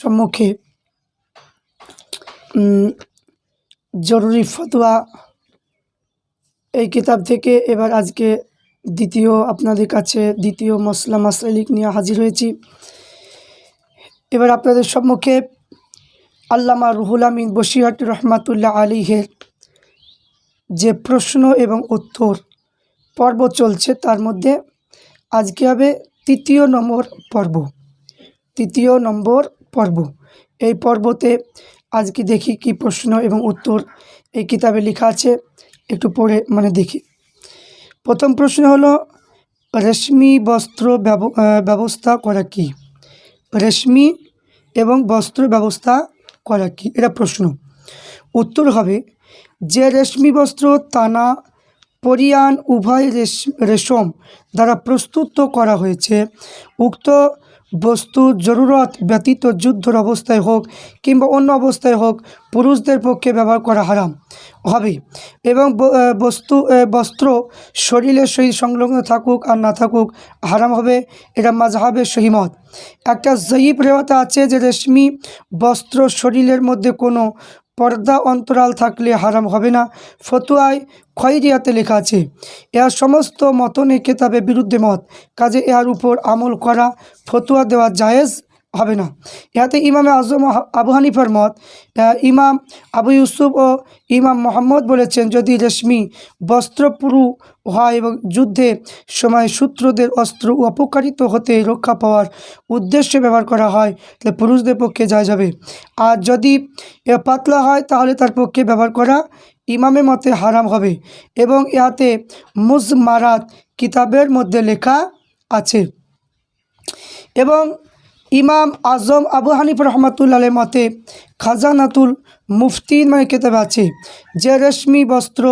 সম্মুখে জরুরি ফতোয়া এই কিতাব থেকে। এবার আজকে দ্বিতীয়, আপনাদের কাছে দ্বিতীয় মশলা মাসাইলিক নিয়ে হাজির হয়েছি। এবার আপনাদের সম্মুখে আল্লামা রুহুল আমিন বসিরহাট রহমাতুল্লাহ আলীহের যে প্রশ্ন এবং উত্তর পর্ব চলছে, তার মধ্যে আজকে হবে তৃতীয় নম্বর পর্ব। তৃতীয় নম্বর পর্ব। এই পর্বতে আজকে দেখি কি প্রশ্ন এবং উত্তর এই কিতাবে লেখা আছে। একটু পড়ে মানে দেখি। প্রথম প্রশ্ন হলো, রেশমি বস্ত্র ব্যবস্থা করা কি? রেশমি এবং বস্ত্র ব্যবস্থা করা কি? এটা প্রশ্ন। উত্তর হবে, যে রেশমি বস্ত্র তানা পরিয়ান উভয় রেশ, রেশম দ্বারা প্রস্তুত করা হয়েছে, উক্ত বস্তু জরুরত ব্যতীত যুদ্ধর অবস্থায় হোক কিংবা অন্য অবস্থায় হোক, পুরুষদের পক্ষে ব্যবহার করা হারাম। হবে। এবং বস্তু বস্ত্র শরীরের সহিত সংলগ্ন থাকুক আর না থাকুক হারাম হবে, এটা মাঝহাবের সহিমত। একটা জয়ীব রেওয়াতে আছে যে রেশমি বস্ত্র শরীরের মধ্যে কোনো পর্দা অন্তরাল থাকলে হারাম হবে না। ফতুয়ায় খয়রিয়াতে লেখা আছে, এর সমস্ত মতনে কেতাবের বিরুদ্ধে মত, কাজে এর উপর আমল করা, ফতুয়া দেওয়া জায়েজ হবে না। ইহাতে ইমামে আজম আবু হানিফার মত ইমাম আবু ইউসুফ ও ইমাম মোহাম্মদ বলেছেন, যদি রেশমি বস্ত্র পুরু হয় এবং যুদ্ধে সময় সূত্রদের অস্ত্র অপকারিত হতে রক্ষা পাওয়ার উদ্দেশ্যে ব্যবহার করা হয়, তাহলে পুরুষদের পক্ষে যায় যাবে। আর যদি পাতলা হয়, তাহলে তার পক্ষে ব্যবহার করা ইমামের মতে হারাম হবে। এবং ইহাতে মুজমারাত কিতাবের মধ্যে লেখা আছে। এবং ইমাম আজম আবু হানিফ রহমতুল্লাহ মতে খাজানাতুল মুফতিন মানে কেতাবে আছে, যে রেশমি বস্ত্র,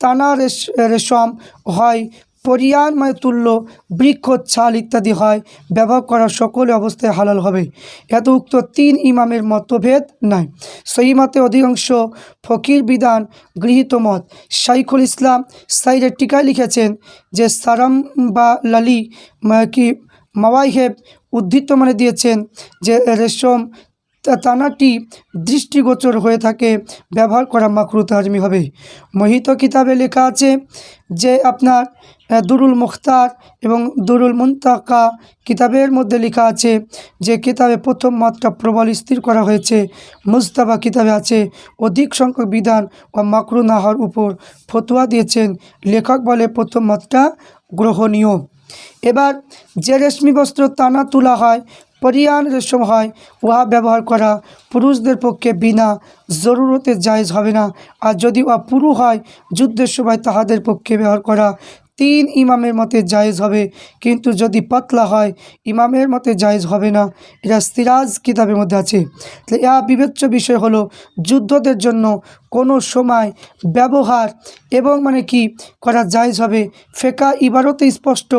তানা রেশ, রেশম হয়, পরিয়ান মানে তুল্য, বৃক্ষ, ছাল ইত্যাদি হয়, ব্যবহার করা সকল অবস্থায় হালাল হবে। এত উক্ত তিন ইমামের মতভেদ নাই। সেই মতে অধিকাংশ ফকির বিধান গৃহীত মত। শাইখুল ইসলাম সাইরের টিকায় লিখেছেন যে সারাম বা লালি কি মাওয়াইহেব উদ্ধৃত মানে দিয়েছেন যে রেশম তানাটি দৃষ্টিগোচর হয়ে থাকে, ব্যবহার করা মাকরু তাজমি হবে। মোহিত কিতাবে লেখা আছে যে আপনার দুরুল মুখতার এবং দুরুল মুন্তাকা কিতাবের মধ্যে লেখা আছে যে কিতাবে প্রথম মাত্রা প্রবল স্থির করা হয়েছে মুস্তাবা কিতাবে আছে, অধিক সংখ্যক বিধান ও মাকরু নাহার উপর ফতোয়া দিয়েছেন। লেখক বলে প্রথম মতটা গ্রহণীয়। এবার যে রেশমি বস্ত্র তানা তোলা হয়, পরিয়ান রেশম হয়, উহা ব্যবহার করা পুরুষদের পক্ষে বিনা জরুরতে জায়জ হবে না। আর যদি উহা পুরু হয়, যুদ্ধের সময় তাহাদের পক্ষে ব্যবহার করা তিন ইমামের মতে জায়েজ হবে। কিন্তু যদি পাতলা হয়, ইমামের মতে জায়েজ হবে না। এটা সিরাজ কিতাবের মধ্যে আছে। তাহলে ইয়া বিবেচ্য বিষয় হলো, যুদ্ধদের জন্য কোনো সময় ব্যবহার এবং মানে কি করা জায়েজ হবে। ফেকা ইবারতে স্পষ্ট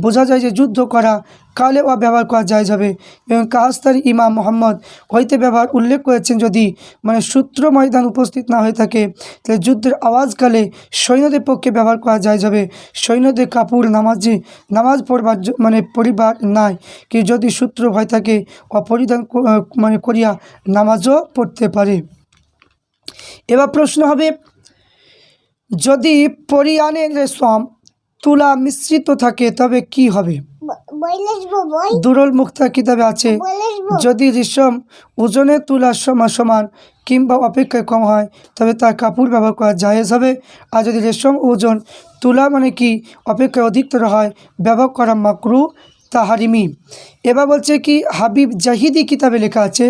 বোঝা যায় যে যুদ্ধ করা কালে ও ব্যবহার করা যায় যাবে। এবং কাহাস্তার ইমাম মোহাম্মদ হইতে ব্যবহার উল্লেখ করেছেন যদি মানে সূত্র ময়দান উপস্থিত না হয়ে থাকে, তাহলে যুদ্ধের আওয়াজকালে সৈন্যদের পক্ষে ব্যবহার করা যায় যাবে। সৈন্যদের কাপড়, নামাজে, নামাজ পড়বার মানে পরিবার নাই। কি যদি সূত্র ভয় থাকে, অপরিধান মানে করিয়া নামাজও পড়তে পারে। এবার প্রশ্ন হবে, যদি পরিয়ানের রেশম তুলা মিশ্রিত থাকে, তবে কি হবে? দুরল মুক্তা কিতাবে আছে। যদি রেশম ওজনে তুলার সমান সমান কিংবা অপেক্ষায় কম হয় তবে তার কাপড় ব্যবহার করা জায়েজ হবে। আর যদি রেশম ওজন তুলা মানে কি অপেক্ষায় অধিকতর হয় ব্যবহার করা মাকরু তাহারিমি এবার বলছে কি, হাবিব জাহিদি কিতাবে লেখা আছে,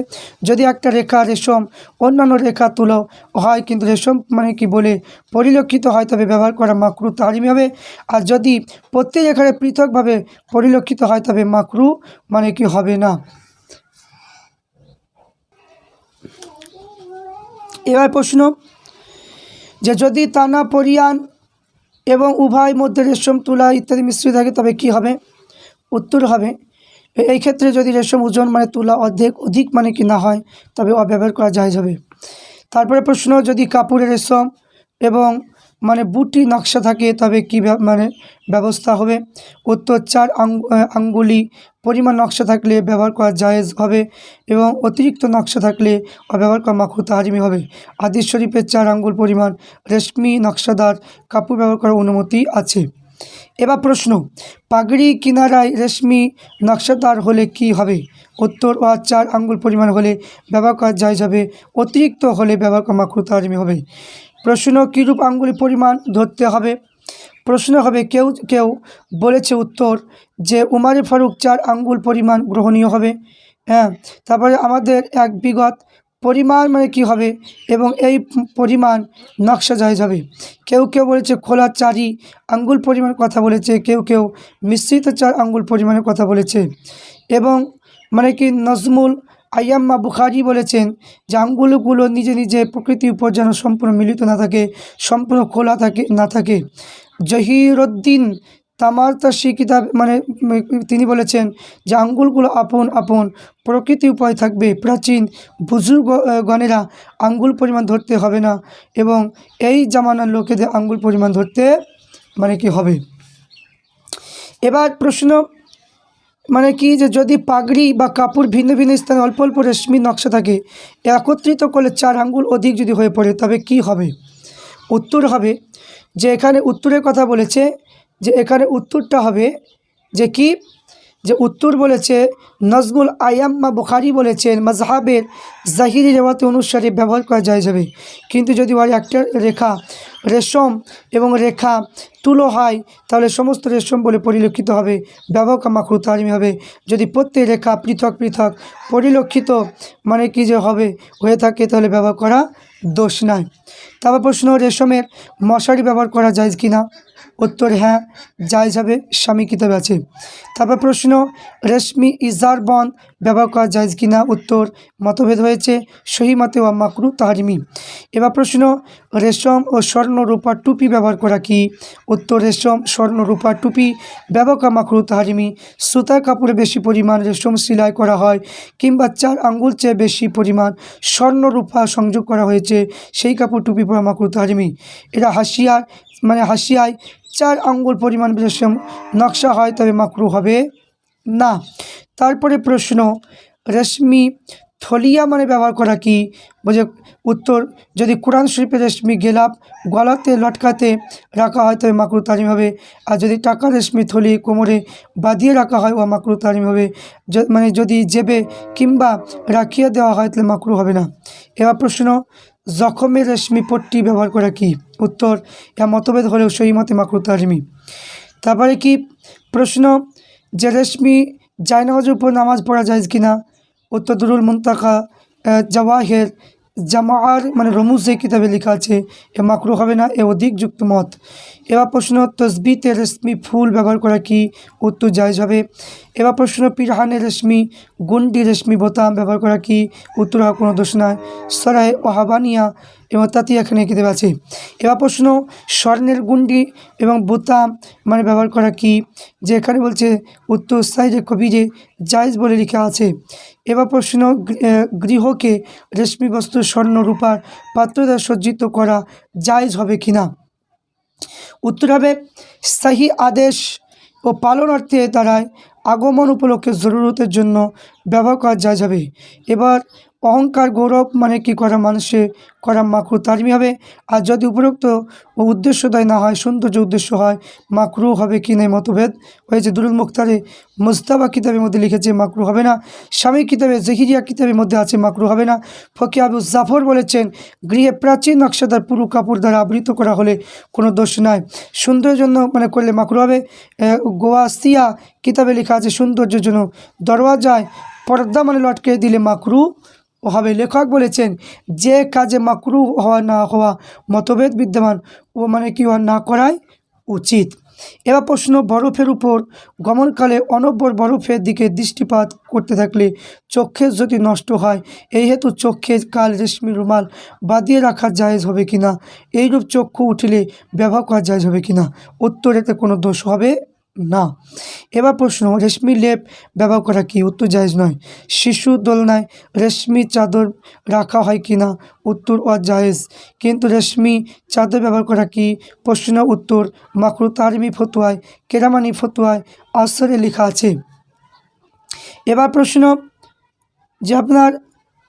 যদি একটা রেখা রেশম, অন্যান্য রেখা তুলো, হয় কিন্তু রেশম মানে কি বলে পরিলক্ষিত হয়, তবে ব্যবহার করা মাকরু তাহারিমি হবে। আর যদি প্রত্যেক রেখারে পৃথকভাবে পরিলক্ষিত হয়, তবে মাকরু মানে কি হবে না। এবার প্রশ্ন, যে যদি তানা পরিয়ান এবং উভয় মধ্যে রেশম, তুলা ইত্যাদি মিশ্রিত থাকে, তবে কি হবে? উত্তর হবে। এই ক্ষেত্রে যদি রেশম ওজন মানে তুলা অর্ধেক অধিক মানে কি না হয়, তবে অব্যবহার করা যায় যাবে তারপরে প্রশ্ন, যদি কাপড়ের রেশম এবং মানে বুটি নকশা থাকে, তবে কি মানে ব্যবস্থা হবে? উত্তর, চার আঙ্গ- আঙ্গুলি পরিমাণ নকশা থাকলে ব্যবহার করা জায়েজ হবে এবং অতিরিক্ত নকশা থাকলে ব্যবহার করা মাকরু তাহারিমি হবে। হাদিস শরীফের চার আঙ্গুল পরিমাণ রেশমি নকশাদার কাপড় ব্যবহার করার অনুমতি আছে। এবার প্রশ্ন, পাগড়ি কিনারায় রেশমি নকশাদার হলে কি হবে? উত্তর ও চার আঙ্গুল পরিমাণ হলে ব্যবহার করা যায় যাবে, অতিরিক্ত হলে ব্যবহার করা মাকরু হবে। প্রশ্ন, কীরূপ আঙ্গুলি পরিমাণ ধরতে হবে? প্রশ্ন হবে, কেউ কেউ বলেছে উত্তর যে উমারে ফারুক চার আঙ্গুল পরিমাণ গ্রহণীয় হবে। হ্যাঁ তারপরে আমাদের এক বিগত পরিমাণ মানে কি হবে? এবং এই পরিমাণ নকশা যায় যাবে কেউ কেউ বলেছে খোলা চারি আঙ্গুল পরিমাণ কথা বলেছে, কেউ কেউ মিশ্রিত চার আঙ্গুল পরিমাণের কথা বলেছে। এবং মানে কি নজমুল আয়াম্মা বুখারি বলেছেন যে আঙ্গুলগুলো নিজে নিজে প্রকৃতির উপর যেন সম্পূর্ণ মিলিত না থাকে, সম্পূর্ণ খোলা থাকে, না থাকে। জহিরুদ্দিন তামারতাসি কিতাব মানে তিনি বলেছেন যে আঙ্গুলগুলো আপন আপন, প্রকৃতি উপায় থাকবে। প্রাচীন বুজুর্গ গণেরা আঙ্গুল পরিমাণ ধরতে হবে না এবং এই জামানার লোকেদের আঙ্গুল পরিমাণ ধরতে মানে কি হবে? এবার প্রশ্ন মানে কি যে যদি পাগড়ি বা কাপড় ভিন্ন ভিন্ন স্থানে অল্প অল্প রেশমি নকশা থাকে, একত্রিত করলে চার আঙ্গুল অধিক যদি হয়ে পড়ে, তবে কি হবে? উত্তর হবে যে এখানে উত্তরের কথা বলেছে যে এখানে উত্তরটা হবে যে কি? যে উত্তর বলেছে, নজমুল আয়াম্মা বুখারি বলেছেন মজহাবের জাহিরি রেওয়াতে অনুসারে ব্যবহার করা যায় যাবে। কিন্তু যদি ওর একটা রেখা রেশম এবং রেখা তুলো হয়, তাহলে সমস্ত রেশম বলে পরিলক্ষিত হবে। ব্যবহার তারিমি হবে। যদি প্রত্যেক রেখা পৃথক পৃথক পরিলক্ষিত মানে কি যে হবে, হয়ে থাকে, তাহলে ব্যবহার করা দোষ নাই। তারপর প্রশ্ন, রেশমের মশারি ব্যবহার করা যায় কি না উত্তর হ্যাঁ যায় যাবে স্বামী কিতাবে আছে। তারপর প্রশ্ন, রেশমি ইজার বন ব্যবহার করা যায় কি না উত্তর, মতভেদ হয়েছে, সহি মতে ও মাকরু তাহারিমি। এবার প্রশ্ন, রেশম ও স্বর্ণ রূপার টুপি ব্যবহার করা কি? উত্তর, রেশম, স্বর্ণ রূপার টুপি ব্যবহার করা মাকরু তাহারিমি। সুতার কাপড়ে বেশি পরিমাণ রেশম সেলাই করা হয় কিংবা চার আঙ্গুল চেয়ে বেশি পরিমাণ স্বর্ণ রূপা সংযোগ করা হয়েছে, সেই কাপড় টুপি পরা মাকরু তাহারিমি। এরা হাসিয়ার মানে হাসিয়ায় চার আঙ্গুল পরিমাণ রেশম নকশা হয়, তবে মাকরু হবে না। তারপরে প্রশ্ন, রেশমি থলিয়া মানে ব্যবহার করা কি? বলছে উত্তর, যদি কোরআন শরীফের রেশমি গেলাপ গলাতে লটকাতে রাখা হয়, তবে মাকরু তারিম হবে। আর যদি টাকা রেশমি থলি কোমরে বাঁধিয়ে রাখা হয়, ও মাকরু তারিম হবে। মানে যদি জেবে কিংবা রাখিয়ে দেওয়া হয়, তাহলে মাকরু হবে না। এবার প্রশ্ন জখমের রেশমি পট্টি ব্যবহার করা কি? উত্তর এ মতভেদ হলেও সেই মতে মাকরু তারিমি তারপরে কি প্রশ্ন যে রেশমি জায়নামাজের উপর নামাজ পড়া যায় কি না উত্তর দুরুল মুন্তাকা জওয়াহের জামার মানে রমুজে কিতাবে লেখা আছে, এ মাকরু হবে না, এ অধিক যুক্ত মত। এবার প্রশ্ন, তসবিতে রেশমি ফুল ব্যবহার করা কি উত্তর জায়জ হবে? এবার প্রশ্ন, পিরহানে রেশমি গুন্ডি রেশমি বোতাম ব্যবহার করা কি উত্তর কোনো দোষ নয় সরাই ওহাবানিয়া এবং তাতে এখানে কিতাব আছে এবার প্রশ্ন, স্বর্ণের গুন্ডি এবং বোতাম মানে ব্যবহার করা কি? যে এখানে বলছে, উত্তর সাইডে কবিরে জায়জ বলে লেখা আছে। এবার প্রশ্ন গৃহকে রেশমি বস্ত্র স্বর্ণ রূপার পাত্র দ্বারা সজ্জিত করা জায়জ হবে কি না উত্তর হবে স্থায়ী আদেশ ও পালনার্থে দ্বারায় আগমন উপলক্ষে জরুরতের জন্য ব্যবহার করা যায় যাবে এবার অহংকার গৌরব মানে কি করা মানুষে করা মাকরু তাজমি হবে আর যদি উপরোক্ত ও উদ্দেশ্যদায় না হয় সৌন্দর্য উদ্দেশ্য হয় মাকরু হবে কি নেই মতভেদ? হয়েছে দুরুল মুখতারে মুস্তাবা কিতাবের মধ্যে লিখেছে মাকরু হবে না। স্বামী কিতাবে জহিরিয়া কিতাবের মধ্যে আছে মাকরু হবে না। ফকি আবু জাফর বলেছেন গৃহে প্রাচীন নকশাদার পুরু কাপড় দ্বারা আবৃত করা হলে কোনো দোষ নাই। সৌন্দর্যের জন্য মানে করলে মাকরু হবে। আহ, গোয়াসিয়া কিতাবে লেখা আছে সৌন্দর্যের জন্য দরওয়াজায় পর্দা মানে লটকে দিলে মাকরু হবে লেখক বলেছেন, যে কাজে মাকরু হওয়া না হওয়া মতভেদ বিদ্যমান, ও মানে কি না করাই উচিত? এবার প্রশ্ন, বরফের উপর গমনকালে অনব্বর বরফের দিকে দৃষ্টিপাত করতে থাকলে চক্ষের যদি নষ্ট হয়। এই হেতু চক্ষের কাল রেশমি রুমাল বাঁধিয়ে রাখা জায়েজ হবে কি না এইরূপ চক্ষু উঠিলে ব্যবহার করা জায়েজ হবে কি না উত্তর এতে কোনো দোষ হবে না। এবার প্রশ্ন, রেশমি লেপ ব্যবহার করা কি? উত্তর জায়েজ নয়। শিশু দোলনায় রেশমি চাদর রাখা হয় কি না? উত্তর অজায়েজ। কিন্তু রেশমি চাদর ব্যবহার করা কি? প্রশ্ন, উত্তর মাকরু তারিমি ফতুয়ায়, কেরামানি ফতুয়ায় আসরে লেখা আছে। এবার প্রশ্ন, যে আপনার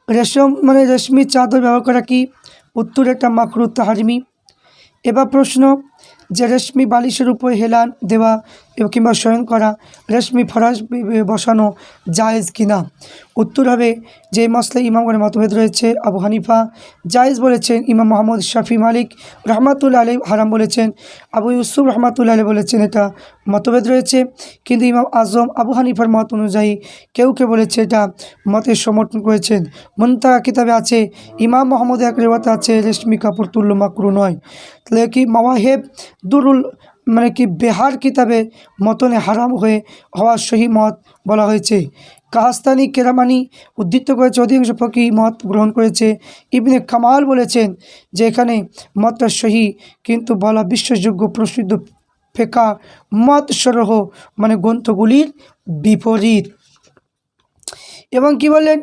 রেশম মানে রেশমি চাদর ব্যবহার করা কি? উত্তর একটা মাকরু তাহারিমি এবার প্রশ্ন, যে রেশমি বালিশের উপর হেলান দেওয়া কিংবা শয়ন করা, রেশমি ফরাস বসানো জায়েজ কিনা? উত্তর হবে যে মশলা ইমামগণের মতভেদ রয়েছে। আবু হানিফা জায়েজ বলেছেন, ইমাম মোহাম্মদ শাফি মালিক রহমাতুল্লা আলী হারাম বলেছেন, আবু ইউসুফ রহমাতুল্লা আলী বলেছেন এটা মতভেদ রয়েছে। কিন্তু ইমাম আজম আবু হানিফার মত অনুযায়ী কেউ কেউ বলেছে এটা মতের সমর্থন করেছেন। মন্তাকা কিতাবে আছে, ইমাম মোহাম্মদ এক আছে, রেশমি কাপড় তুল্য মাকরু নয়। তাহলে কি মাওয়াহেব দুরুল মানে কি বেহার কিতাবে মতনে হারাম হয়ে হওয়া সহি মত বলা হয়েছে। কাহাস্তানি কেরামানি উদ্ধৃত করেছে, অধিকাংশ ফকি মত গ্রহণ করেছে। ইবনে কামাল বলেছেন যে এখানে মতটা সহি, কিন্তু বলা বিশ্বাসযোগ্য প্রসিদ্ধ ফেকা মত সরহ মানে গ্রন্থগুলির বিপরীত। এবং কি বলেন?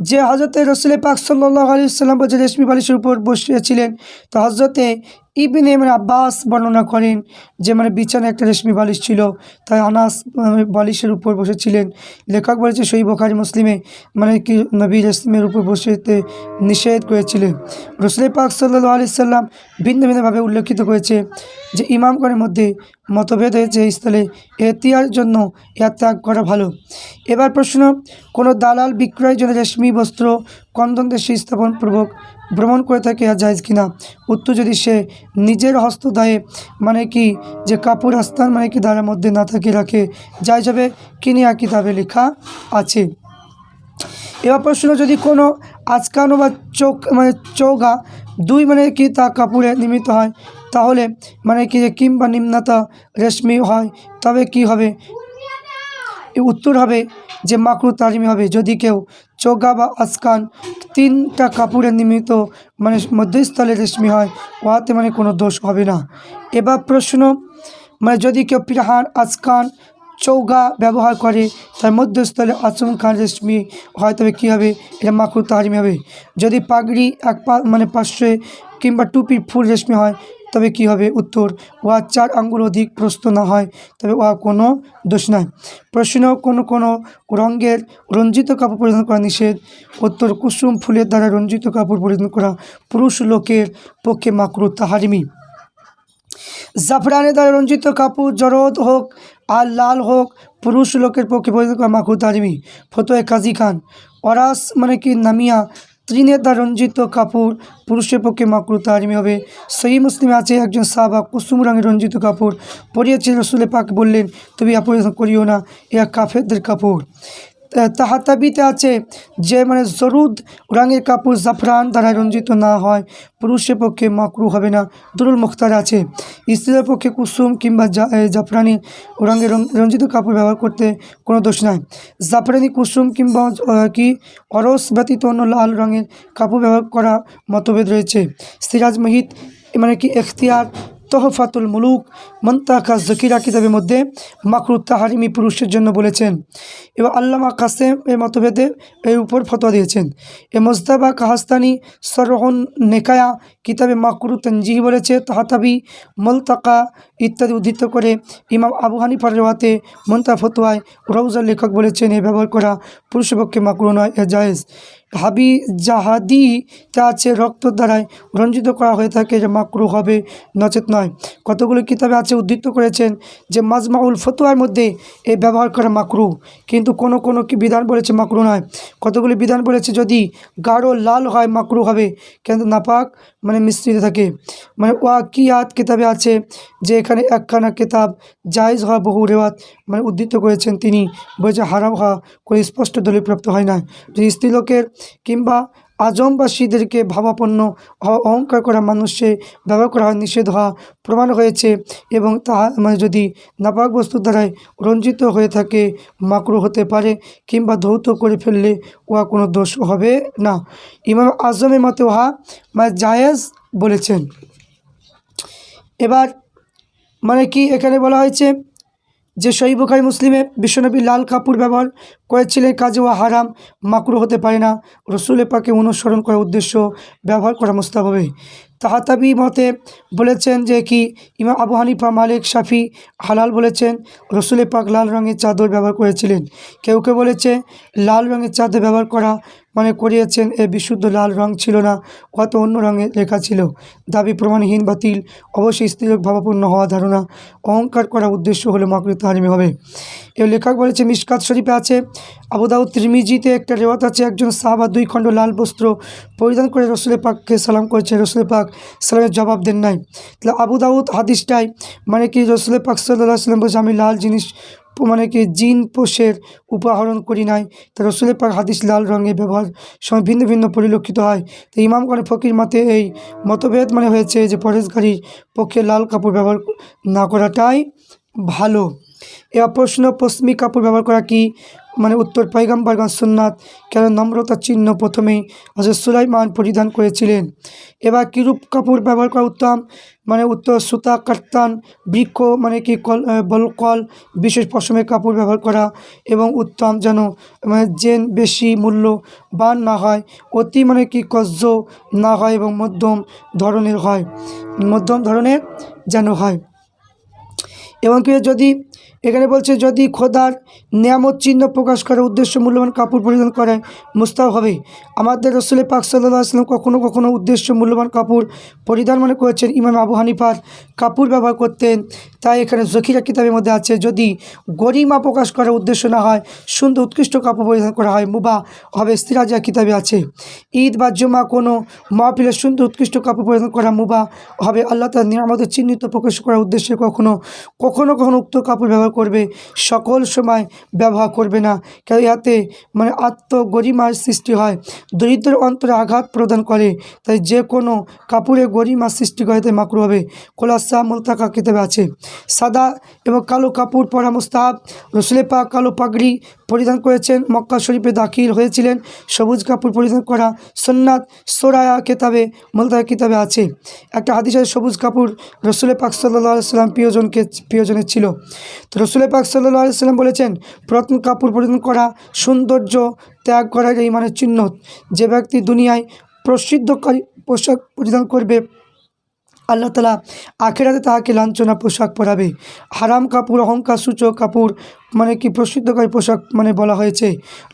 যে হজরতে রসুল পাক সাল্লাহ আলী সাল্লাম বলছে রেশমি বালিশের উপর বসেছিলেন তো হজরতে ইবিন এমন আব্বাস বর্ণনা করেন যে মানে বিছানায় একটা রেশমি বালিশ ছিল, তাই আনাস মানে বালিশের উপর বসেছিলেন। লেখক বলেছে সই বখারি, মুসলিমে মানে কি নবী রেশমের উপর বসেতে নিষেধ করেছিলেন রসুল পাক সাল্লাহ আলি সাল্লাম ভিন্ন ভিন্নভাবে উল্লেখিত করেছে যে ইমামগণের মধ্যে মতভেদ হয়েছে এই স্থলে, এহতিয়ার জন্য ইহা ত্যাগ করা ভালো। এবার প্রশ্ন, কোনো দালাল বিক্রয়ের জন্য রেশমি, বস্ত্র, কন্দন দেশে স্থাপনপূর্বক ভ্রমণ করে থাকে জায়জ কিনা? উত্তর যদি সে নিজের হস্তদায়ে মানে কি, যে কাপড় আস্থান মানে কি, দ্বারের মধ্যে না থাকে, রাখে যাই যাবে কিনিয়া কিতাবে লেখা আছে? এবার প্রশ্ন, যদি কোনো আজকানো বা চোখ মানে চৌগা, দুই মানে কি, তা কাপড়ে নির্মিত হয়, তাহলে মানে কি, যে কিংবা নিম্নতা রেশমি হয়, তবে কি হবে? উত্তর হবে যে মাকরু তারিমি হবে। যদি কেউ চোগা বা আজকান তিনটা কাপড়ে নির্মিত মানে মধ্যস্থলে রেশমি হয় ওহাতে মানে কোনো দোষ হবে না। এবার প্রশ্ন মানে যদি কেউ পিরাহান আসকান চৌগা ব্যবহার করে, তার মধ্যস্থলে আসম আচমকান রেশমি হয়, তবে কী হবে? এটা মাকরু তাহারিমি হবে। যদি পাগড়ি এক পা মানে পাশে কিংবা টুপি ফুল রেশমি হয় তবে কি হবে? উত্তর ওয়া চার আঙ্গুল অধিক প্রস্ত না হয়, তবে ওয়া কোনো দোষ নয় প্রশ্ন, কোনো কোনো রঙের রঞ্জিত কাপড় পরিধান করা নিষেধ? উত্তর, কুসুম ফুলের দ্বারা রঞ্জিত কাপড় পরিধান করা পুরুষ লোকের পক্ষে মাকরু তাহারিমি। জাফরানের দ্বারা রঞ্জিত কাপড় জরদ হোক আর লাল হোক, পুরুষ লোকের পক্ষে পরিধান করা মাকরু তাহারিমি। ফতোয় কাজী খান অরাস মানে কি নামিয়া দ্বারা রঞ্জিত কাপুর, পুরুষের পক্ষে মাকরু তাজমি হবে। সেই মুসলিমে আছে একজন সাবা কুসুম রঙের রঞ্জিত কাপুর। পরিয়েছে রসুলে পাক বললেন, তুমি ইহা পরিধান করিও না ইয়া কাফেরদের কাপড়। তাহাতাবিতে আছে যে মানে জরুদ রঙের কাপড় জাফরান দ্বারা রঞ্জিত না হয়, পুরুষের পক্ষে মাকরু হবে না। দুরুল মুখতার আছে। স্ত্রীদের পক্ষে কুসুম কিংবা জাফরানি রঙের রঞ্জিত কাপড় ব্যবহার করতে কোনো দোষ নাই। জাফরানি, কুসুম কিংবা কি অরস ব্যতীত অন্য লাল রঙের কাপড় ব্যবহার করা মতভেদ রয়েছে। সিরাজ মহিত মানে কি এখতিয়ার তহফাতুল মুলুক মন্তাকা জকিরা কিতাবের মধ্যে মাকরু তাহারিমি পুরুষের জন্য বলেছেন। এবং আল্লামা কাসেম এর মতভেদে এর উপর ফতোয়া দিয়েছেন। এ মোজদাবা কাহাস্তানি সরহন নেকায়া কিতাবে মাকরু তঞ্জিহি বলেছে, তাহাতাবি, মলতাকা ইত্যাদি উদ্ধৃত করে ইমাম আবু হানিফার রেওয়াতে মন্তা ফতোয়ায় রৌজার লেখক বলেছেন, এ ব্যবহার করা পুরুষের পক্ষে মাকরু নয়, এ জায়েজ। হাবি জাহাদি আছে রক্ত দ্বারাই রঞ্জিত করা হয়ে থাকে যে মাকরু হবে, নচেত নয়। কতগুলো কিতাবে আছে উদ্ধৃত করেছেন যে মাজমাউল ফতোয়ার মধ্যে এই ব্যবহার করা মাকরু কিন্তু কোনো কোনো কি বিধান বলেছে মাকরু নয়। কতগুলি বিধান বলেছে যদি গাঢ় লাল হয় মাকরু হবে, কিন্তু নাপাক মানে মিশ্রিত থাকে। মানে ওয়া ওয়াকিয়াত কিতাবে আছে যে এখানে একখানা কিতাব জায়েজ হওয়া বহু রেওয়াত মানে উদ্ধৃত করেছেন তিনি, বলেছে হারাম হওয়া কোনো স্পষ্ট দলিল প্রাপ্ত হয় না যদি স্ত্রীলোকের কিংবা আজমবাসীদেরকে ভাবাপন্ন অহংকার করা মানুষে ব্যবহার করা হয়, নিষেধ হওয়া প্রমাণ হয়েছে এবং তাহা মানে যদি নাপাক বস্তু দ্বারাই রঞ্জিত হয়ে থাকে, মাকরু হতে পারে কিংবা ধৌত করে ফেললে উহা কোনো দোষ হবে না। ইমাম আজমের মতে উহা মানে জায়েজ বলেছেন। এবার মানে কি এখানে বলা হয়েছে যে সহি বুখারি মুসলিমে বিশ্বনবী লাল কাপড় ব্যবহার করেছিলেন কাজে ও হারাম মাকড়ো হতে পারে না। রসুলে পাকে অনুসরণ করার উদ্দেশ্য ব্যবহার করা মুস্তাব হবে। তাহাতাবি মতে বলেছেন যে কি ইমাম আবু হানিফা, মালিক, শাফি, হালাল বলেছেন। রসুলে পাক লাল রঙের চাদর ব্যবহার করেছিলেন। কেউ কেউ বলেছে, লাল রঙের চাদর ব্যবহার করা মানে করিয়েছেন, এ বিশুদ্ধ লাল রং ছিল না, কত অন্য রঙে লেখা ছিল। দাবি প্রমাণহীন, বাতিল, অবশ্যই স্ত্রীলোক ভাবাপূর্ণ হওয়া ধারণা। অহংকার করা উদ্দেশ্য হলে মাকড়ি তাহারিমি হবে। এ লেখক বলেছে মিসকাত শরীফে আছে, আবু দাউদ ত্রিমিজিতে একটা রেওয়াত আছে, একজন সাহাবা দুই খণ্ড লাল বস্ত্র পরিধান করে রসুলের পাককে সালাম করেছে। রসুলের পাক সালামের জবাব দেন নাই। তাহলে আবু দাউদ হাদিসটাই মানে কি রসুলের পাক সাল্লাহ সাল্লাম বলছে, আমি লাল জিনিস মানে কি জিন পোষের উপাহরণ করি নাই। তা রসুলের পাক হাদিস লাল রঙে ব্যবহার সময় ভিন্ন ভিন্ন পরিলক্ষিত হয়। তো ইমামগণে ফকির মতে এই মতভেদ মানে হয়েছে যে পরেশগাড়ির পক্ষে লাল কাপড় ব্যবহার না করাটাই ভালো। এবার প্রশ্ন, পশ্চিমী কাপড় ব্যবহার করা কি মানে উত্তর পয়গাম্বরগণ সুন্নাত কেন নম্রতার চিহ্ন প্রথমেই হজরত সুলাইমান পরিধান করেছিলেন? এবার কিরূপ কাপড় ব্যবহার করা উত্তম? মানে উত্তর সুতা কাত্তান বৃক্ষ মানে কি কল বলকল, বিশেষ পশমের কাপড় ব্যবহার করা এবং উত্তম যেন মানে জেন বেশি মূল্য বান না হয়, অতি মানে কি কজ্জ না হয় এবং মধ্যম ধরনের হয়। মধ্যম ধরনের যেন হয়। এবং কি যদি এখানে বলছে, যদি খোদার নিয়ামত চিহ্ন প্রকাশ করার উদ্দেশ্য মূল্যবান কাপড় পরিধান করে মুস্তাব হবে। আমাদের রসুলের পাক সাল্লাহ আসলাম কখনো কখনও উদ্দেশ্য মূল্যবান কাপড় পরিধান মনে করেছেন। ইমাম আবু হানিফার কাপড় ব্যবহার করতেন। তাই এখানে জখিরা কিতাবের মধ্যে আছে, যদি গরিমা প্রকাশ করার উদ্দেশ্য না হয়, সুন্দর উৎকৃষ্ট কাপড় পরিধান করা হয় মুবা হবে। স্ত্রীরাজা কিতাবে আছে, ঈদ বা জমা কোনো মাহফিলের সুন্দর উৎকৃষ্ট কাপড় পরিধান করা মুবা হবে। আল্লাহ তার নিয়ামতের চিহ্নিত প্রকাশ করার উদ্দেশ্যে কখনো কখনো কখনো উক্ত কাপড় ব্যবহার করবে, সকল সময় ব্যবহার করবে না। কেউ ইহাতে মানে আত্মগরিমার সৃষ্টি হয় দরিদ্র অন্তরে আঘাত প্রদান করে। তাই যে কোনো কাপড়ে গরিমা সৃষ্টি করে তাই মাকড়ু হবে। খোলাসা মুলতাকা কিতাবে আছে। সাদা এবং কালো কাপড় পরা মুস্তাহাব রসুলে কালো পাগড়ি পরিধান করেছেন, মক্কা শরীফে দাখিল হয়েছিলেন। সবুজ কাপড় পরিধান করা সন্ন্যাত সোরায়া কেতাবে মুলতাকা কিতাবে আছে। একটা হাদিসের সবুজ কাপড় রসুলে পাক সাল্লাহ সাল্লাম প্রিয়জনকে, প্রিয়জনের ছিল। তো রসুলের পাক সাল্লাহ সাল্লাম বলেছেন, প্রথম কাপড় পরিধান করা সৌন্দর্য ত্যাগ করার এই মানের চিহ্ন। যে ব্যক্তি দুনিয়ায় প্রসিদ্ধকারী পোশাক পরিধান করবে, আল্লাহ তালা আখেরাতে তাহাকে লাঞ্ছনা পোশাক পরাবে। হারাম কাপড়, অহংকার সূচক কাপড় মানে কি প্রসিদ্ধকারী পোশাক মানে বলা হয়েছে।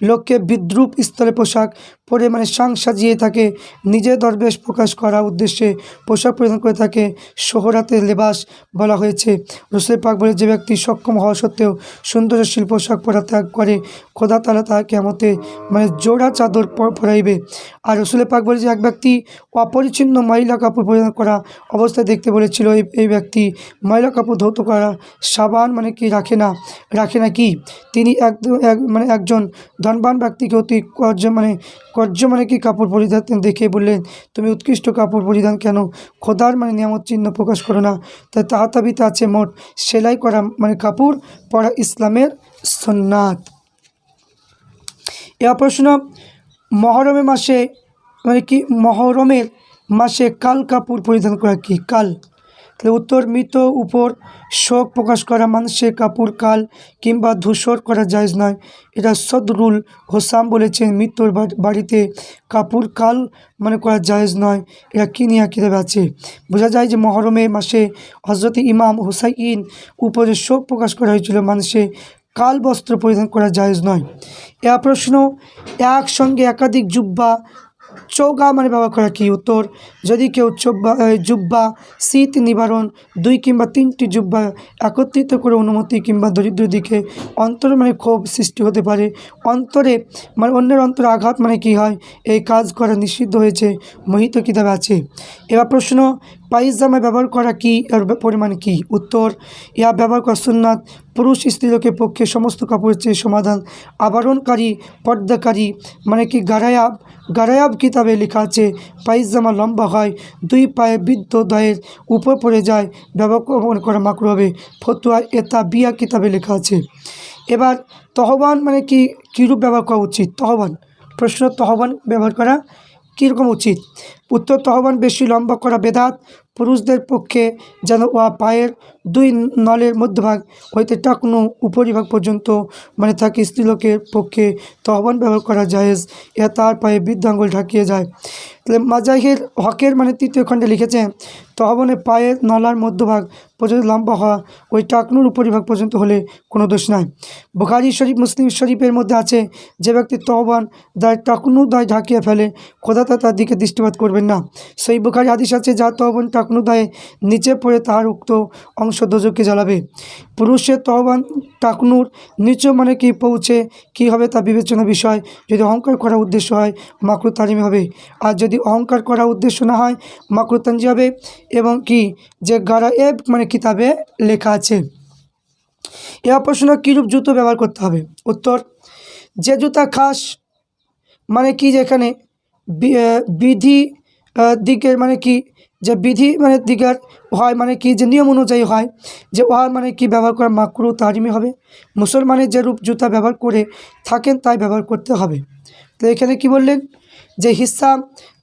লোককে বিদ্রুপ স্থলে পোশাক পরে মানে সাং সাজিয়ে থাকে। নিজের দরবেশ প্রকাশ করার উদ্দেশ্যে পোশাক পরিধান করে থাকে। শোহরাতে লেবাস বলা হয়েছে। রসুলের পাক বলে যে ব্যক্তি সক্ষম হওয়া সত্ত্বেও সুন্দর সৌন্দর্যশীল পোশাক পরা ত্যাগ করে, খোদা তালা তাহাকে আমতে মানে জোড়া চাদর পরাইবে। আর রসুলের পাক বলে যে এক ব্যক্তি অপরিচ্ছিন্ন মহিলা কাপড় পরিধান করা অবস্থায় দেখতে বলেছিল, এই ব্যক্তি মহিলা কাপড় ধৌত করা সাবান মানে কি রাখে না? রাখে না কি তিনি এক মানে একজন ধনবান ব্যক্তিকে অতি কর্য মানে কর্য মানে কি? কাপড় পরিধান দেখে বললেন, তুমি উৎকৃষ্ট কাপড় পরিধান কেন? খোদার মানে নিয়ামত চিহ্ন প্রকাশ করো না। তাই তাহাতাবিতে আছে মোট সেলাই করা মানে কাপড় পরা ইসলামের সন্ন্যাত। এবার প্রশ্ন মহরমে মাসে মানে কি মহরমের মাসে কাল কাপড় পরিধান করা কি? কাল। তাহলে উত্তর মৃত উপর শোক প্রকাশ করা মানুষের কাপড়, কাল কিংবা ধূসর করা জায়জ নয়। এটা সদরুল হোসাম বলেছেন, মৃত্যুর বাড়িতে কাপড়, কাল মানে করা জায়েজ নয়। এটা কি নিয়ে কিতাবে আছে? বোঝা যায় যে মহরমে মাসে হজরত ইমাম হুসাইন উপরে শোক প্রকাশ করা হয়েছিল, মানুষে কাল বস্ত্র পরিধান করা জায়েজ নয়। এ প্রশ্ন একসঙ্গে একাধিক জুব্বা চৌগা মানে ব্যবহার করা কি উত্তর? যদি কেউ চোব্বা জুব্বা, শীত নিবারণ, দুই কিংবা তিনটি জুব্বা একত্রিত করে অনুমতি কিংবা দরিদ্র দিকে অন্তর মানে ক্ষোভ সৃষ্টি হতে পারে। অন্তরে মানে অন্যের অন্তরে আঘাত মানে কি হয়? এই কাজ করা নিষিদ্ধ হয়েছে, মোহিত কিতাবে আছে। এবার প্রশ্ন পাইজামা ব্যবহার করা কি? এর পরিমাণ কি? উত্তর ইয়া ব্যবহার করা সুন্নাত। পুরুষ স্ত্রীলোকের পক্ষে সমস্ত কাপড়ের চেয়ে সমাধান। আবরণকারী, পর্দাকারী মানে কি গারায়াব? গারায়াব কিতাবে লেখা আছে পাইজামা লম্বা হয়, দুই পায়ে বৃদ্ধ দয়ের, উপর পড়ে যায়, ব্যবহার করা মাকরু হবে। ফতুয়া, এতা, বিয়া কিতাবে লেখা আছে। এবার তহবান মানে কি, কীরূপ ব্যবহার করা উচিত? তহবান। প্রশ্ন, তহবান ব্যবহার করা কীরকম উচিত? উত্তর তহবান বেশি লম্বা করা বেদাত। পুরুষদের পক্ষে যেন ওয়া পায়ের দুই নলের মধ্যভাগ হইতে টাকনু উপরিভাগ পর্যন্ত মানে থাকে স্ত্রীলোকের পক্ষে তহবান ব্যবহার করা জায়েজ এ তার পায়ে বৃদ্ধাঙ্গুল ঢাকিয়ে যায়। তাহলে মাজাহির হকের মানে তৃতীয় খণ্ডে লিখেছেন তহবনে পায়ের নলার মধ্যভাগ পর্যন্ত লম্বা হওয়া ওই টাকনুর উপরিভাগ পর্যন্ত হলে কোনো দোষ নাই। বুখারি শরীফ, মুসলিম শরীফের মধ্যে আছে, যে ব্যক্তি তহবান দায় টাকনু দায় ঢাকিয়ে ফেলে খোদাতা তার দিকে দৃষ্টিপাত করবেন না। সেই বুখারি হাদিস আছে, যা তহবন টাকনু দায়ে নিচে পড়ে তাহার উক্ত অংশ দোজকে জ্বালাবে। পুরুষের তহবান টাকনুর নিচু মানে কি পৌঁছে, কি হবে তা বিবেচনা বিষয়। যদি অহংকার করার উদ্দেশ্য হয় মাকরু হবে। আর যদি অহংকার করার উদ্দেশ্য না হয় মাকরু হবে। এবং কি, যে গারা এব মানে কিতাবে লেখা আছে। এ প্রশ্ন কীরূপ জুতো ব্যবহার করতে হবে? উত্তর, যে জুতা খাস মানে কি যেখানে বিধি দিকের মানে কি যে বিধি মানে দিকের হয় মানে কি, যে নিয়ম অনুযায়ী হয়, যে উহার মানে কি ব্যবহার করা মাকরু তারিমি হবে। মুসলমানের যে রূপ জুতা ব্যবহার করে থাকেন তাই ব্যবহার করতে হবে। তো এখানে কি বললেন? যে হিসা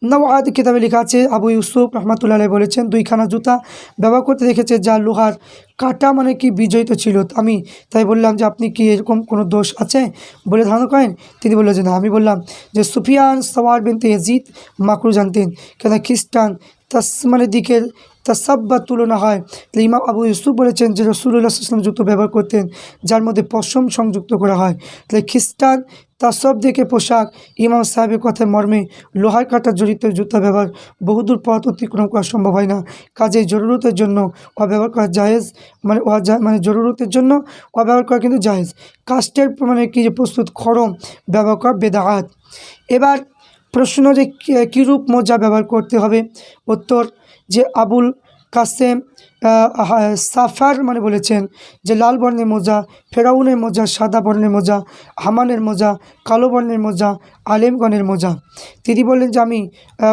নওয়াদ কিতাবে লেখা আছে, আবু ইউসুফ রহমাতুল্লাহ বলেছেন, দুইখানা জুতা ব্যবহার করতে দেখেছে যা লোহার কাটা মানে কি বিজয়িত ছিল। আমি তাই বললাম যে আপনি কি এরকম কোনো দোষ আছে বলে ধারণা করেন? তিনি বললেন যে না। আমি বললাম যে সুফিয়ান সওয়ার বিন তেজিদ মাকরু জানতেন কেন খ্রিস্টান তাস মানে দিকের তাসাব্বা তুলনা হয়। তাহলে ইমাম আবু ইউসুফ বলেছেন যে রসুল্লাহ ইসলাম জুতো ব্যবহার করতেন, যার মধ্যে পশম সংযুক্ত করা হয়। তাহলে খ্রিস্টান তাসব দিকে পোশাক, ইমাম সাহেবের কথার মর্মে লোহার কাটা জড়িত জুতা ব্যবহার বহুদূর পথ অতিক্রম করা সম্ভব হয় না। কাজে জরুরতের জন্য ও ব্যবহার করা জায়েজ মানে মানে জরুরতের জন্য ও ব্যবহার করা কিন্তু জায়েজ। কাস্টের মানে কি যে প্রস্তুত খরম, ব্যবহার করা বেদাহাত এবার প্রশ্ন যে কীরূপ মোজা ব্যবহার করতে হবে? উত্তর যে আবুল কাসেম সাফার মানে বলেছেন যে লাল বর্ণের মোজা, ফেরাউনের মোজা, সাদা বর্ণের মোজা, হামানের মোজা, কালো বর্ণের মোজা, আলেমগণের মোজা। তিনি বললেন যে আমি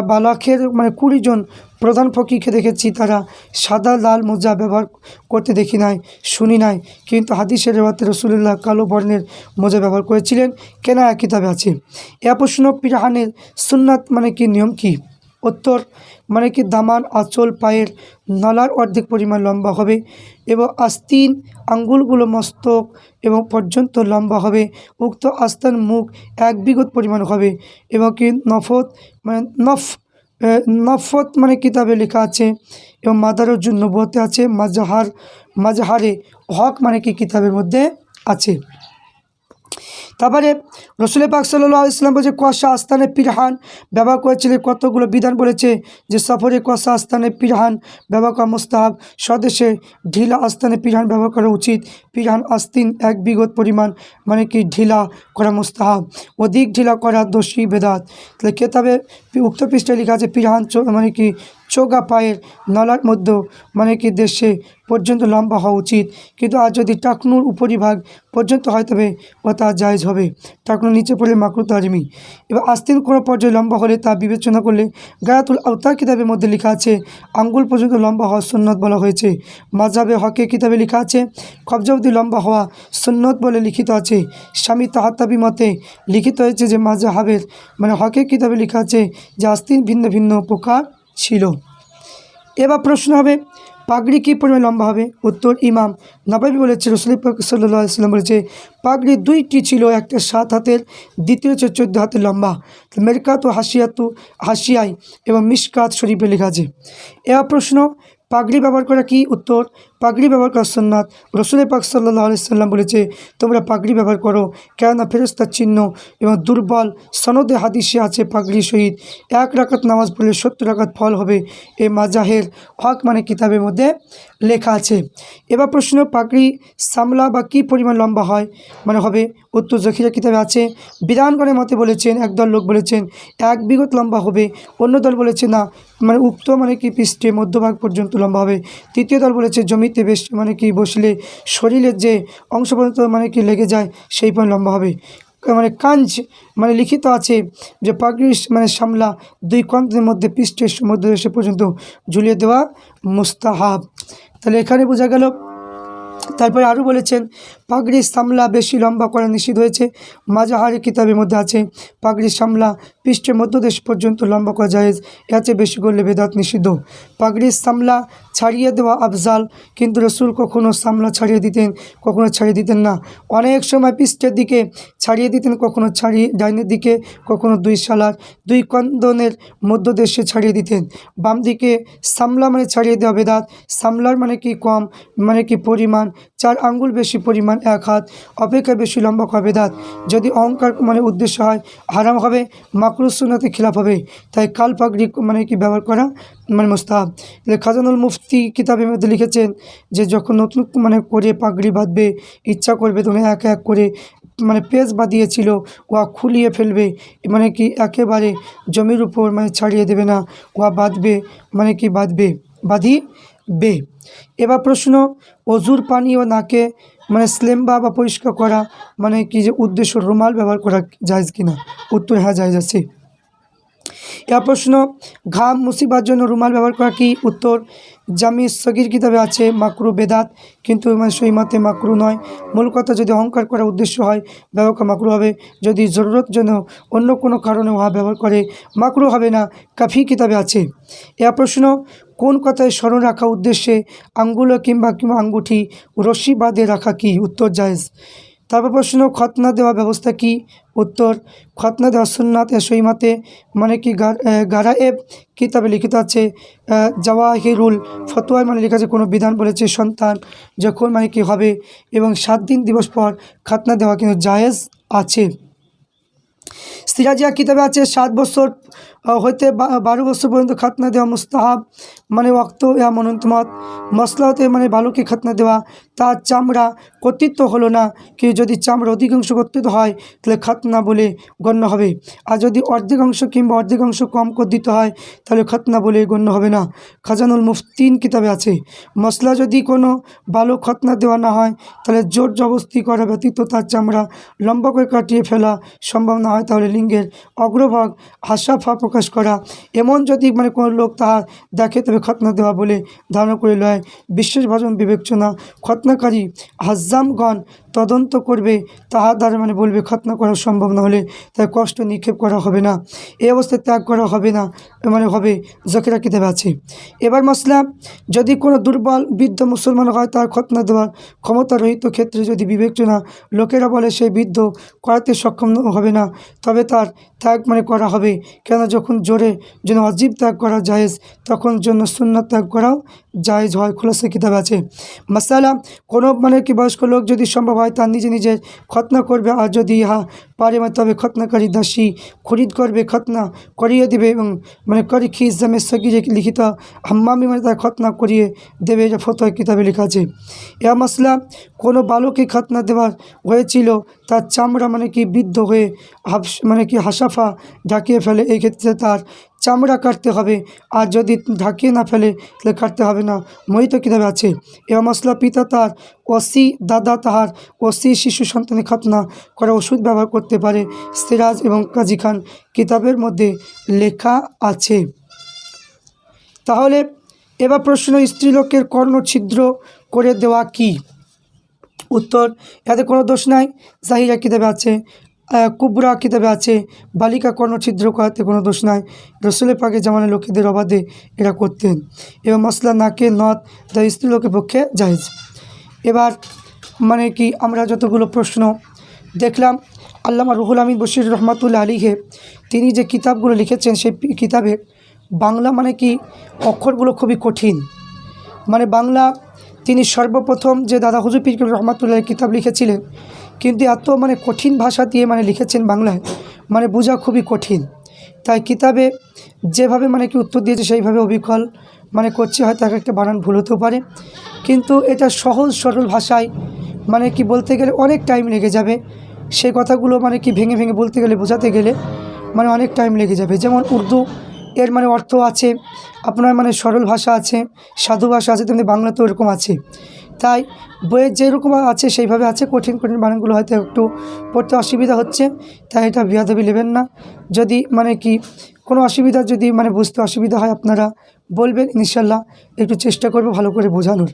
বালাখের মানে কুড়ি জন প্রধান ফকিকে দেখেছি, তারা সাদা, লাল মোজা ব্যবহার করতে দেখি নাই, শুনি নাই। কিন্তু হাদিসের রেওয়াতে রসুল্লাহ কালো বর্ণের মোজা ব্যবহার করেছিলেন। কেনা কিতাবে আছে। এ প্রশ্ন পিরাহানের সুন্নাত মানে কি, নিয়ম কি? উত্তর মানে কি দামান আঁচল পায়ের নলার অর্ধেক পরিমাণ লম্বা হবে এবং আস্তিন আঙ্গুলগুলো মস্তক এবং পর্যন্ত লম্বা হবে। উক্ত আস্তান মুখ এক বিগত পরিমাণ হবে এবং কি নফত মানে নফ নফত মানে কিতাবে লেখা আছে এবং মাদারুজ্জুন নবতে আছে, মাজাহার, মাজাহারে হক মানে কি কিতাবের মধ্যে আছে। তারপরে রসুল পাক সাল্লাহ ইসলাম বলছে কষা আস্থানে পিরহান? ব্যবহার করেছিলেন কতগুলো বিধান বলেছে যে, সফরে কষা আস্থানে পিরহান ব্যবহার করা মোস্তাহাব, স্বদেশে ঢিলা আস্থানে পিরহান ব্যবহার করা উচিত, পিরহান আস্তিন এক বিগত পরিমাণ মানে কি ঢিলা করা মোস্তাহাব, অধিক ঢিলা করা দোষী বেদাত। তাহলে কেতাবে উক্ত পৃষ্ঠায় লেখা আছে, পিরহান মানে কি চোগা পায়ের নলার মধ্যে মানে কি দেশে পর্যন্ত লম্বা হওয়া উচিত। কিন্তু আর যদি টাকনুর উপরিভাগ পর্যন্ত হয় তবে ও তা জায়জ হবে। টাকনুর নিচে পড়লে মাকরু তারিমি এবার আস্তিন কোনো পর্যায়ে লম্বা হলে তা বিবেচনা করলে গায়াতুল আওতার কিতাবের মধ্যে লেখা আছে, আঙ্গুল পর্যন্ত লম্বা হওয়া সুন্নত বলা হয়েছে। মাঝাবে হকে কিতাবে লেখা আছে, কবজা অবধি লম্বা হওয়া সুন্নত বলে লিখিত আছে। স্বামী তাহাত্তাবি মতে লিখিত হয়েছে যে মাজাহাবের মানে হকে কিতাবে লেখা আছে যে আস্তিন ভিন্ন ভিন্ন প্রকার ছিল। এবার প্রশ্ন হবে, পাগড়ি কী পরিমাণ লম্বা হবে? উত্তর, ইমাম নবাবি বলেছে রসুল সাল্লাম বলেছে, পাগড়ি দুইটি ছিল, একটা সাত হাতের, দ্বিতীয় হচ্ছে চোদ্দ হাতের লম্বা। মেরকাত ও হাসিয়াতু হাসিয়াই এবং মিসকাত শরীফে লেখা আছে। এবার প্রশ্ন, পাগড়ি ব্যবহার করা কি? উত্তর পাগড়ি ব্যবহার করা সন্ন্যাত রসুলের পাক সাল্লাহ সাল্লাম বলেছে, তোমরা পাগড়ি ব্যবহার করো, কেননা ফেরস্তার চিহ্ন এবং দুর্বল সনদে হাদিসে আছে পাগড়ি সহিত। এক রাকাত নামাজ পড়লে সত্তর রাকাত ফল হবে। এ মাজাহের হক মানে কিতাবের মধ্যে লেখা আছে। এবার প্রশ্ন, পাগড়ি সামলা বা কী পরিমাণ লম্বা হয়? মানে হবে, উত্তর জখিরা কিতাবে আছে, বিধানগণের মতে বলেছেন, একদল লোক বলেছেন, এক বিগত লম্বা হবে। অন্য দল বলেছে, না। মানে উক্ত মানে কি পৃষ্ঠে মধ্যভাগ পর্যন্ত লম্বা হবে। তৃতীয় দল বলেছে জমিতে বেশ মানে কি বসলে শরীরের যে অংশ পর্যন্ত মানে কি লেগে যায়, সেই পর্যন্ত লম্বা হবে। মানে কাঞ্চ মানে লিখিত আছে যে পাগড়ি মানে সামলা দুই কন্তের মধ্যে পৃষ্ঠের সমুদ্র এসে পর্যন্ত ঝুলিয়ে দেওয়া মুস্তাহাব। তাহলে এখানে বোঝা গেল, তারপরে আরও বলেছেন পাগড়ি সামলা বেশি লম্বা করা নিষিদ্ধ হয়েছে। মাজাহারি কিতাবের মধ্যে আছে পাগড়ি সামলা পৃষ্ঠের মধ্যদেশ পর্যন্ত লম্বা করা জায়েজ, এর বেশি করলে বেদাত নিষিদ্ধ। পাগড়ি সামলা ছাড়িয়ে দেওয়া আফজাল, কিন্তু রসুল কখনও সামলা ছাড়িয়ে দিতেন, কখনো ছাড়িয়ে দিতেন না। অনেক সময় পৃষ্ঠের দিকে ছাড়িয়ে দিতেন, কখনো ছাড়িয়ে, ডাইনের দিকে, কখনো দুই সালার দুই কন্দনের মধ্যদেশে ছাড়িয়ে দিতেন। বাম দিকে সামলা মানে ছাড়িয়ে দেওয়া বেদাত, সামলার মানে কি কম মানে কি পরিমাণ, চার আঙ্গুল বেশি পরিমাণ এক হাত অপেক্ষা বেশি লম্বা হবে দাঁত। যদি অহংকার মানে উদ্দেশ্য হয়, হারাম হবে মাকরুস সুন্নাতে খিলাফ হবে। তাই কাল পাগড়ি মানে কি ব্যবহার করা? মানে মোস্তাহাব। খাজানুল মুফতি কিতাবের মধ্যে লিখেছেন যে, যখন নতুন মানে করে পাগড়ি বাঁধবে, ইচ্ছা করবে তখন এক এক করে মানে পেজ বাঁধিয়েছিল, ওয়া খুলিয়ে ফেলবে। মানে কি একেবারে জমির উপর মানে ছাড়িয়ে দেবে না, ওয়া বাঁধবে মানে কি বাঁধবে, বাঁধিবে। এবার প্রশ্ন, অজুর পানি ও নাকে মানে স্লেম্বা বা পরিষ্কার করা মানে কি যে উদ্দেশ্য, রুমাল ব্যবহার করা যায় কিনা? উত্তর হ্যাঁ যায় যাচ্ছে এবার প্রশ্ন, ঘাম মুসিবার জন্য রুমাল ব্যবহার করা কি উত্তর? জামি সগির কিতাবে আছে, মাকরু বেদাত, কিন্তু সেই মতে মাকরু নয়। মূল কথা, যদি অহংকার করার উদ্দেশ্য হয়, ব্যবহার করা মাকরু হবে। যদি জরুরত জন্য অন্য কোনো কারণে উহা ব্যবহার করে, মাকরু হবে না, কাফি কিতাবে আছে। এর প্রশ্ন, কোন কথায় স্মরণ রাখা উদ্দেশ্যে আঙ্গুলো কিংবা কিংবা আঙ্গুঠি রশ্মি বাঁধে রাখা কি? উত্তর, জায়েজ। তারপর প্রশ্ন খতনা দেওয়া ব্যবস্থা কি? উত্তর খতনা দেওয়া সুন্নাত এ সইমাতে মানে কি গারায়েব কিতাবে লিখিত আছে জাওয়াহিরুল ফতোয়ায় মানে লেখা আছে কোনো বিধান বলেছে সন্তান যখন মানে কি হবে এবং সাত দিন দিবস পর খাতনা দেওয়া কিন্তু জায়েজ আছে। সিরাজিয়া কিতাবে আছে, সাত বছর হইতে বারো বছর পর্যন্ত খাতনা দেওয়া মুস্তাহাব মানে ওয়াক্ত ইয়া মনন্তমত মশলা মানে বালুকে খাতনা দেওয়া তার চামড়া কর্তৃত্ব হলো না কি যদি চামড়া অধিকাংশ কর্তৃত্ব হয় তাহলে খাতনা বলে গণ্য হবে আর যদি অর্ধেকাংশ কিংবা অর্ধেকাংশ কম কর্তৃত্ব হয় তাহলে খাতনা বলে গণ্য হবে না খাজানুল মুফতিন কিতাবে আছে মশলা যদি কোনো বালু খতনা দেওয়া না হয় তাহলে জোর জবস্তি করা ব্যতীত তার চামড়া লম্বা করে কাটিয়ে ফেলা সম্ভব না হয় তাহলে লিঙ্গের অগ্রভাগ হাসাফা প্রকাশ করা এমন যদি মানে কোনো লোক তাহার দেখে তবে খতনা দেওয়া বলে ধারণা করে লয় বিশ্বাসভাজন ভাজন বিবেচনা খতনাকারী হাজ্জামগণ তদন্ত করবে তাহার দ্বারা মানে বলবে, খতনা করা সম্ভব না হলে তার কষ্ট নিক্ষেপ করা হবে না। এই অবস্থায় ত্যাগ করা হবে না মানে হবে জকেরা কিতাবে আছে। এবার মশলা যদি কোনো দুর্বল বৃদ্ধ মুসলমান হয়, তার খতনা দেওয়ার ক্ষমতা রহিত ক্ষেত্রে যদি বিবেচনা লোকেরা বলে সেই বৃদ্ধ করাতে সক্ষম হবে না, তবে তার ত্যাগ মানে করা হবে। কেন যখন জোরে যেন অজীব ত্যাগ করা জায়েজ, তখন জন্য সুন্নাত ত্যাগ করাও জায়েজ হয়, খোলাসে কিতাব আছে। মাসালা, কোনো মানে কি বয়স্ক লোক যদি সম্ভব হয় তার নিজে নিজে খতনা করবে। আর যদি ইহা পারে মানে তবে খতনাকারী দাসী খরিদ করবে খতনা করিয়ে দেবে এবং মানে করি খিস জামে সগিরে লিখিত হাম্মামি মানে তার খতনা করিয়ে দেবে এটা ফতোয় কিতাবে লেখা আছে। এ মশলা কোনো বালকে খতনা দেওয়ার হয়েছিল, তার চামড়া মানে কি বৃদ্ধ হয়ে হাফ মানে কি হাসাফা ঢাকিয়ে ফেলে, এই ক্ষেত্রে তার চামড়া কাটতে হবে। আর যদি ঢাকিয়ে না ফেলে, তাহলে কাটতে হবে না। মহিত কীভাবে আছে? এ মশলা পিতা তার অসি দাদা তাহার অসি শিশু সন্তানের খতনা করা ওষুধ ব্যবহার করতে পারে। সিরাজ এবং কাজী খান কিতাবের মধ্যে লেখা আছে। তাহলে এবার প্রশ্ন, স্ত্রীলোকের কর্ণ ছিদ্র করে দেওয়া কি? উত্তর, এতে কোনো দোষ নাই। জাহিরা কিতাবে আছে। কুবরা কিতাবে আছে, বালিকা কর্ণছিদ্র করাতে কোনো দোষ নাই। রসুলের পাকে জামানের লোকেদের অবাধে এরা করতেন। এবং মশলা নাকে নথ স্ত্রী লোকের পক্ষে জাহেজ এবার মানে কি, আমরা যতগুলো প্রশ্ন দেখলাম, আল্লামা রুহুল আমিন বশির রহমাতুল্লাহ আলীকে তিনি যে কিতাবগুলো লিখেছেন, সেই কিতাবে বাংলা মানে কি, অক্ষরগুলো খুবই কঠিন। মানে বাংলা তিনি সর্বপ্রথম যে দাদা হুজুর পীর রহমাতুল্লাহ কিতাব লিখেছিলেন কিন্তু এত মানে কঠিন ভাষা দিয়ে মানে লিখেছেন বাংলায় মানে বোঝা খুবই কঠিন। তাই কিতাবে যেভাবে মানে কি উত্তর দিয়েছে সেইভাবে অবিকল মানে করছে, হয়তো এক একটা বানান ভুল হতেও পারে। কিন্তু এটা সহজ, সরল ভাষায় মানে কি বলতে গেলে অনেক টাইম লেগে যাবে। সেই কথাগুলো মানে কি ভেঙে ভেঙে বলতে গেলে, বোঝাতে গেলে মানে অনেক টাইম লেগে যাবে। যেমন উর্দু, এর মানে অর্থ আছে, আপনার মানে সরল ভাষা আছে, সাধু ভাষা আছে, তেমনি বাংলা তো এরকম আছে। তাই বইয়ের যেরকম আছে সেইভাবে আছে, কঠিন কঠিন বানানগুলো হয়তো একটু পড়তে অসুবিধা হচ্ছে, তাই এটা বিয়াদবি নেবেন না। যদি মানে কি কোনো অসুবিধা যদি মানে বুঝতে অসুবিধা হয় আপনারা বলবেন, ইনশাল্লাহ একটু চেষ্টা করব ভালো করে বোঝানোর।